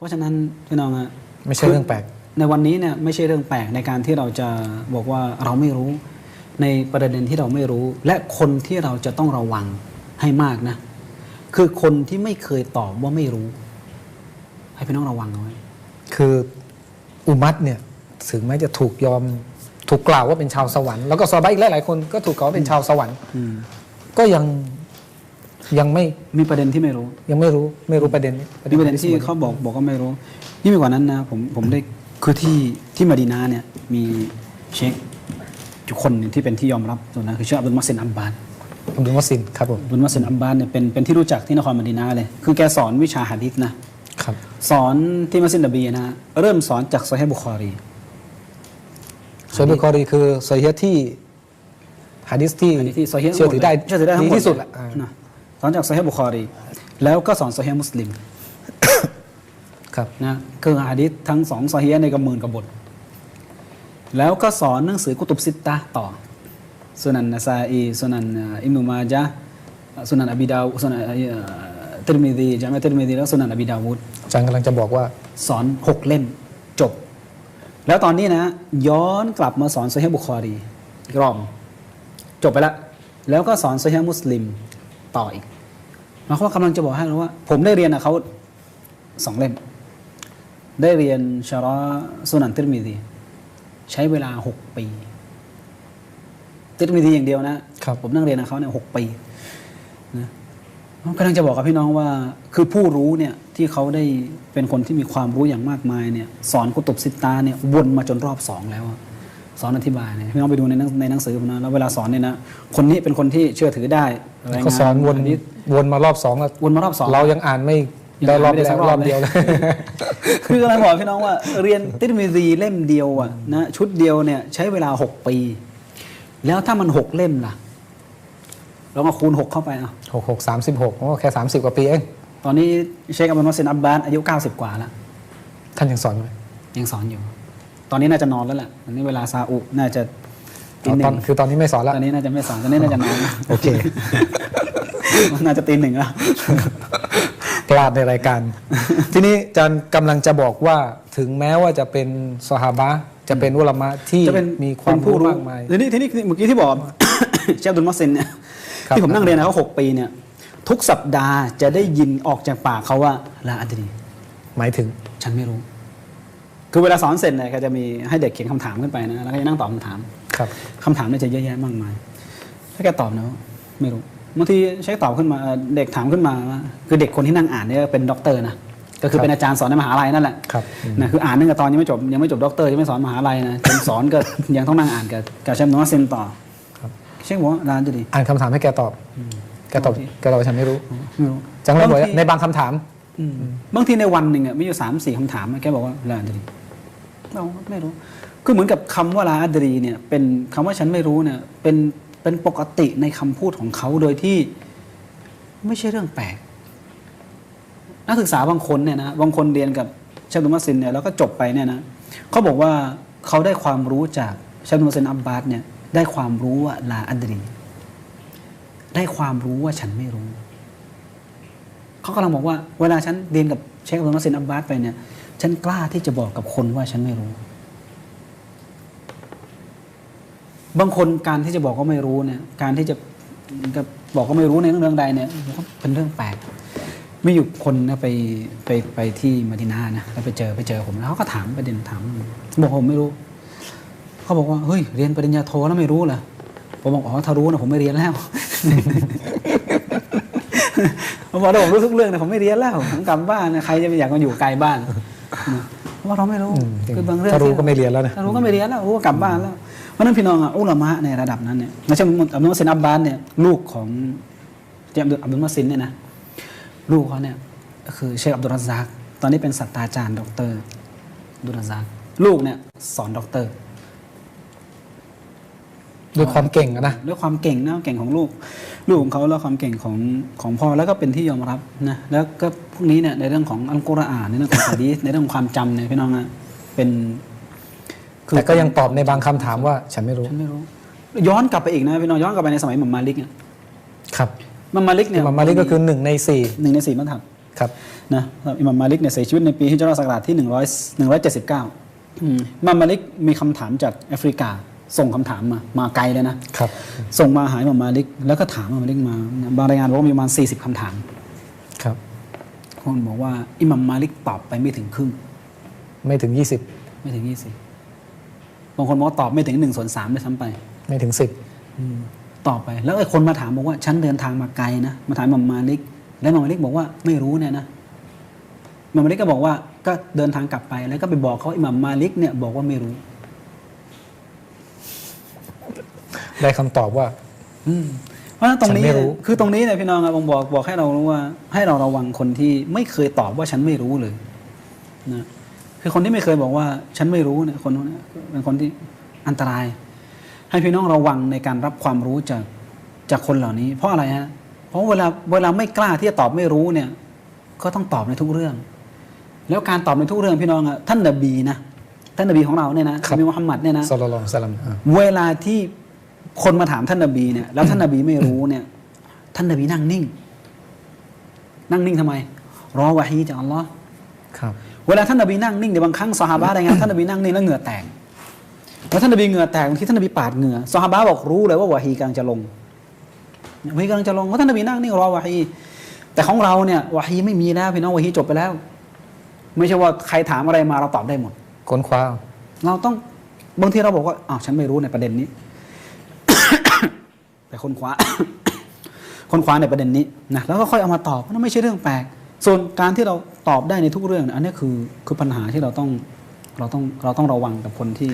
เพราะฉะนั้นพี่น้องอะไม่ใช่เรื่องแปลก ในวันนี้เนี่ยไม่ใช่เรื่องแปลกในการที่เราจะบอกว่าเราไม่รู้ ในประเด็นที่เราไม่รู้ และคนที่เราจะต้องระวังให้มากนะ คือคนที่ไม่เคยตอบว่าไม่รู้ ให้พี่น้องระวังเอาไว้คืออุมัตเนี่ยถึงแม้จะถูกยอมถูกกล่าวว่าเป็นชาวสวรรค์แล้วก็ซอฮาบะอีกหลายๆคนก็ถูกกล่าวว่าเป็นชาวสวรรค์อืมก็ยัง ยังไม่มีประเด็นที่ไม่รู้ ยังไม่รู้ไม่รู้ประเด็นนี้มีประเด็นที่เขาบอกบอกก็ไม่รู้ยิ่งไปกว่านั้นนะผมผมได้คือที่ที่มาดีนาเนี่ยมีเชคทุกคนหนึ่งที่เป็นที่ยอมรับตัวนั้นคือเชคอับดุลมัสซินอับบานอับดุลมัสซินครับผมอับดุลมัสซินอับบานเนี่ยเป็นเป็นที่รู้จักที่นครมาดีนาเลย คือแกสอนวิชาหะดีษนะครับสอนที่มัสยิดนบีนะฮะเริ่มสอนจากซอฮีห์บุคอรีโซยบุคอรีคือโซยที่ฮะดิษที่อันนี้ที่ซอฮีห์เชื่อถือได้เชื่อถือได้ทั้งดีหมดที่สุดแหละอ่านะ สอนจากซอฮีห์บุคอรี แล้วก็สอนซอฮีห์มุสลิมครับนะคือหะดีษทั้งสองซอฮีห์ในกำมืนกบฏแล้วก็สอนหนังสือกุตุบซิตตะห์ต่อสุนันนาซาอีสุนันอิมนุมาจาห์สุนันอบีดาวสุนันติรมิดีจามะติรมิดีแล้วสุนันอบีดาวุดอาจารย์กำลังจะบอกว่าสอนหกเล่มจบ แล้วตอนนี้นะ ย้อนกลับมาสอนโซเฮียบุคอรีอีกรอบจบไปแล้วแล้วก็สอนโซเฮียมุสลิม ต่ออีกหมายความว่ากำลังจะบอกให้รู้ว่า ผมได้เรียนกับเขาสองเล่ม ได้เรียนชาระสุนันติรมิดี ใช้เวลาหกปีติรมิดีอย่างเดียวนะครับผมนั่งเรียนกับเขาเนี่ยหกปีนะผมกำลังจะบอกกับพี่น้องว่า คือผู้รู้เนี่ยที่เขาได้เป็นคนที่มีความรู้อย่างมากมายเนี่ย สอนกุตุบซิตตาเนี่ยวนมาจนรอบสองแล้วอะ สอนอธิบายเนี่ยพี่น้องไปดูในหนังในหนังสือผมนะแล้วเวลาสอนเนี่ยนะคนนี้เป็นคนที่เชื่อถือได้รายงเขาสอนวนนี้วนมารอบสองแล้ววนมารอบสองเรายังอ่านไม่ยังได้รอบอ่านไม่ได้แรสักกรอบรอบเลยเดียวเลยคือกำลังบอกพี่น้องว่า เรียนติรมิซีเล่มเดียวอะนะชุดเดียวเนี่ยใช้เวลาหกปี แล้วถ้ามันหกเล่มล่ะเราก็คูณหกเข้าไปอะหกหกสามสิบหกแค่สามสิบกว่าปีเองตอนนี้เชคอับดุลมัสซินอับบาสอายุ 90 กว่าแล้วท่านยังสอนไหมยังสอนอยู่ ตอนนี้น่าจะนอนแล้วแหละตอนนี้เวลาซาอุน่าจะตีอ๋อหตอนนึ่งคือตอนนี้ไม่สอนแล้วตอนนี้น่าจะไม่สอนตอนนี้น่าจะนอนโอเคน่าจะตีหนึ่งแล้วพลาดในรายการ ทีนี้อาจารย์กำลังจะบอกว่าถึงแม้ว่าจะเป็นสหาบะห์จะเป็นอุลามะที่จะเป็นมีความเป็นผู้รู้รู้มากมายทีนี้ทีนี้เมื่อกี้ที่บอกเชฟอับดุลมัสซินเนี่ยครับที่ผมนั่งเรียนนะเขาหกปีเนี่ย ทุกสัปดาห์จะได้ยินออกจากปากเขาว่าลาอัดรีหมายถึงฉันไม่รู้ คือเวลาสอนเสร็จเนี่ยก็จะมีให้เด็กเขียนคำถามขึ้นไปนะแล้วก็จะนั่งตอบคำถามครับคำถามเนี่ยจะเยอะแยะมากมาย ถ้าแกตอบนะว่าไม่รู้บางทีใช้ตอบขึ้นมาเอ่อเด็กถามขึ้นมาว่าคือเด็กคนที่นั่งอ่านเนี่ยเป็นด็อกเตอร์นะก็คือครับเป็นอาจารย์สอนในมหาลัยนั่นแหละครับอืมนะคืออ่านตั้งแต่ตอนยังไม่จบยังไม่จบด็อกเตอร์ยังไม่สอนมหาลัยนะจนสอนก็ยังต้องนั่งอ่านกับกับเชฟโนวัสเซนต่อครับเชฟบอกว่าร้านจะดีอ่านคำถามให้แกตอบ แกตอบโอเคแกตอบว่าฉันไม่รู้ไม่รู้จังเลยบอกบางว่าทีในบางคำถามอืมบางทีในวันหนึ่งอะมีอยู่สามสี่คำถามแกบอกว่าลาอัดรี เราไม่รู้ คือเหมือนกับคำว่าลาอัดรีเนี่ย เป็นคำว่าฉันไม่รู้เนี่ย เป็นเป็นปกติในคำพูดของเขาโดยที่ไม่ใช่เรื่องแปลก นักศึกษาบางคนเนี่ยนะ บางคนเรียนกับชาดุมัสซินเนี่ยแล้วก็จบไปเนี่ยนะเขาบอกว่าเขาได้ความรู้จากชาดุมัสซินอับบาสเนี่ยได้ความรู้ว่าลาอัดรี ได้ความรู้ว่าฉันไม่รู้ เขากำลังบอกว่า เวลาฉันเรียนกับเชคอับดุลมัสซินอับบาสไปเนี่ย ฉันกล้าที่จะบอกกับคนว่าฉันไม่รู้ บางคนการที่จะบอกว่าไม่รู้เนี่ย การที่จะบอกว่าไม่รู้ในเรื่องใดเนี่ยมันก็เป็นเรื่องแปลกมีอยู่คนนะไปไปไปที่มาดินานะแล้วไปเจอไปเจอผมแล้วเขาก็ถามประเด็นถามบอกผมไม่รู้ เขาบอกว่าเฮ้ยเรียนปริญญาโทแล้วไม่รู้เหรอผมบอกอ๋อถ้ารู้นะผมไม่เรียนแล้วผมบอกถ้าผมรู้ทุกเรื่องนะผมไม่เรียนแล้วผมกลับบ้านนะใครจะไปอยากมาอยู่ไกลบ้าน เพราะว่าเราไม่รู้อืมคือบางเรื่องถ้ารู้ที่ก็ไม่เรียนแล้วนะถ้ารู้ก็ไม่เรียนแล้วรู้ก็กลับบ้านแล้วเพราะฉะนั้นพี่น้องอะอุลามะในระดับนั้นเนี่ยไม่ใช่อับดุลมัสซินอับบานเนี่ยลูกของเจมส์อับดุลมัสซินเนี่ยนะลูกเขาเนี่ยก็คือเชคอับดุลรัซากตอนนี้เป็นศาสตราจารย์ด็อกเตอร์อับดุลรัซากลูกเนี่ยสอนด็อกเตอร์ ด้วยความเก่งอะนะด้วยความเก่งนะเก่งของลูก ลูกของเขาแล้วความเก่งของของพ่อแล้วก็เป็นที่ยอมรับนะแล้วก็พวกนี้เนี่ยในเรื่องของอัลกุรอานในเรื่องของฮะดีษในเรื่องของความจำเนี่ยพี่น้องอะเป็นคือแต่ก็ยังตอบในบางคำถามว่าฉันไม่รู้ฉันไม่รู้ ย้อนกลับไปอีกนะพี่น้องย้อนกลับไปในสมัยอิหมัมมาลิกเนี่ยครับอิหมัมมาลิกเนี่ยอิหมัมมาลิกก็คือหนึ่งในสี่หนึ่งในสี่มัธยับครับนะอิหมัมมาลิกเนี่ยเสียชีวิตในปีฮิจรัสศักราชที่100 179อืมอิหมัมมาลิกมีคำถามจากแอฟริกา ส่งคำถามมามาไกลเลยนะครับ ส่งมาหาอิหมัมมาลิกแล้วก็ถามอิหมัมมาลิกมา บางรายงานบอกว่ามีประมาณ40คำถาม ครับ คนบอกว่าอิหมัมมาลิกตอบไปไม่ถึงครึ่ง ไม่ถึงไม่ถึง20บางคนบอกว่าตอบไม่ถึง1ส่วน3ด้วยซ้ำไป20ไม่ถึงตอบไป แล้วไอ้คนมาถามบอกว่าฉันเดินทางมาไกลนะมาถามอิหมัมมาลิก แล้วอิหมัมมาลิกบอกว่าไม่รู้เนี่ยนะอิหมัมมาลิกก็บอกว่าก็เดินทางกลับไปแล้วก็ไปบอกเขาว่าอิหมัมมาลิกเนี่ยบอกว่าไม่รู้ ได้คำตอบว่าเพราะฉะนั้นตรงนี้ฉันไม่รู้คือตรงนี้เนี่ยพี่น้องครับผมบอกบอกให้เรารู้ว่า ให้เราระวังคนที่ไม่เคยตอบว่าฉันไม่รู้เลยนะคือคนที่ไม่เคยบอกว่าฉันไม่รู้เนี่ยคนพวกนี้เป็นคนที่อันตราย ให้พี่น้องระวังในการรับความรู้จากจากคนเหล่านี้ เพราะอะไรฮะเพราะเวลาเวลาไม่กล้าที่จะตอบไม่รู้เนี่ย ก็ต้องตอบในทุกเรื่อง แล้วการตอบในทุกเรื่องพี่น้องอะท่านนบีนะท่านนบีของเราเนี่ยนะครับนบีมุฮัมมัดเนี่ยนะสลลัลลอฮุอะลัยฮิวะซัลลัมอ่าเวลาที่ คนมาถามท่านนบีเนี่ยแล้วท่านนบีไม่รู้เนี่ย ท่านนบีนั่งนิ่ง นั่งนิ่งทำไม รอวะฮีจากอัลลอฮ์ครับเวลาท่านนบีนั่งนิ่งในยบางครั้งซอฮาบะอะไรเงี้ยท่านนบีนั่งนิ่งแล้วเหงื่อแตกแล้วท่านนบีเหงื่อแตกบางทีท่านนบีปาดเหงื่อซอฮาบะบอกรู้เลยว่าวะฮีกำลังจะลงวะฮีกำลังจะลงเพราะท่านนบีนั่งนิ่งรอวะฮีแต่ของเราเนี่ยวะฮีไม่มีแล้วพี่น้องวะฮีจบไปแล้ว ไม่ใช่ว่าใครถามอะไรมาเราตอบได้หมดค้นคว้าเราต้องบางทีเราบอกว่าอ้าวฉันไม่รู้ในประเด็นนี้แต่ คนคว้าคนคว้าในประเด็นนี้นะแล้วก็ค่อยเอามาตอบนั่นไม่ใช่เรื่องแปลก ส่วนการที่เราตอบได้ในทุกเรื่อง อันนี้คือคือปัญหาที่เราต้องเราต้องเราต้องระวังกับคนที่